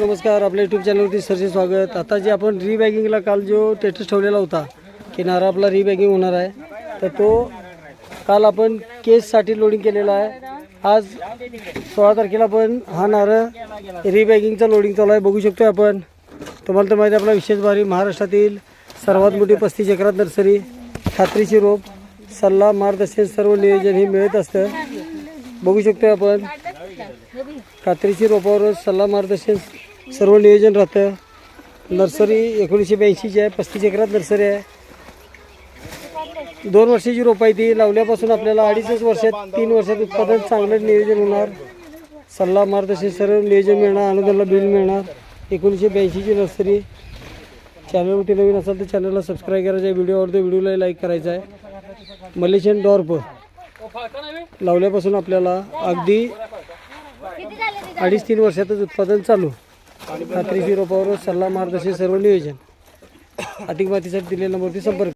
नमस्कार आपल्या यूट्यूब चॅनलवरती सरचे स्वागत. आता जे आपण रीबॅगिंगला काल जो स्टेटस ठेवलेला होता की नारा आपला रिबॅगिंग होणार आहे तर तो काल आपण केससाठी लोडिंग केलेला आहे. आज सोळा तारखेला पण हा नारळ रीबॅगिंगचा लोडिंग चालू आहे. बघू शकतो आपण. तुम्हाला तर माहिती आहे आपला विशेष भारी महाराष्ट्रातील सर्वात मोठी पस्तीस एकरात नर्सरी खात्रीची रोप सल्ला मार्गदर्शन सर्व नियोजन हे मिळत असतं. बघू शकतो आपण. कात्रीची रोपावर सल्ला मार्गदर्शन सर्व नियोजन राहतं. नर्सरी एकोणीसशे ब्याऐंशीची आहे पस्तीस एकरात नर्सरी आहे. दोन वर्षाची रोप आहे ती लावल्यापासून आपल्याला अडीचच वर्षात तीन वर्षात उत्पादन चांगलं नियोजन होणार. सल्ला मार्गदर्शन सर्व नियोजन मिळणार अनुदानला बिल मिळणार. एकोणीसशे ब्याऐंशीची नर्सरी. चॅनलवरती नवीन असाल तर चॅनलला सबस्क्राईब करायचं आहे व्हिडिओ आवडतो व्हिडिओला लाईक करायचा आहे. मलेशियन डॉर्प लावल्यापासून आपल्याला अगदी अडीच तीन वर्षातच उत्पादन चालू. खात्रीशी रोपावर सल्ला मार्गदर्शन सर्व नियोजन. अधिक माहितीसाठी दिलेल्या नंबरवरती संपर्क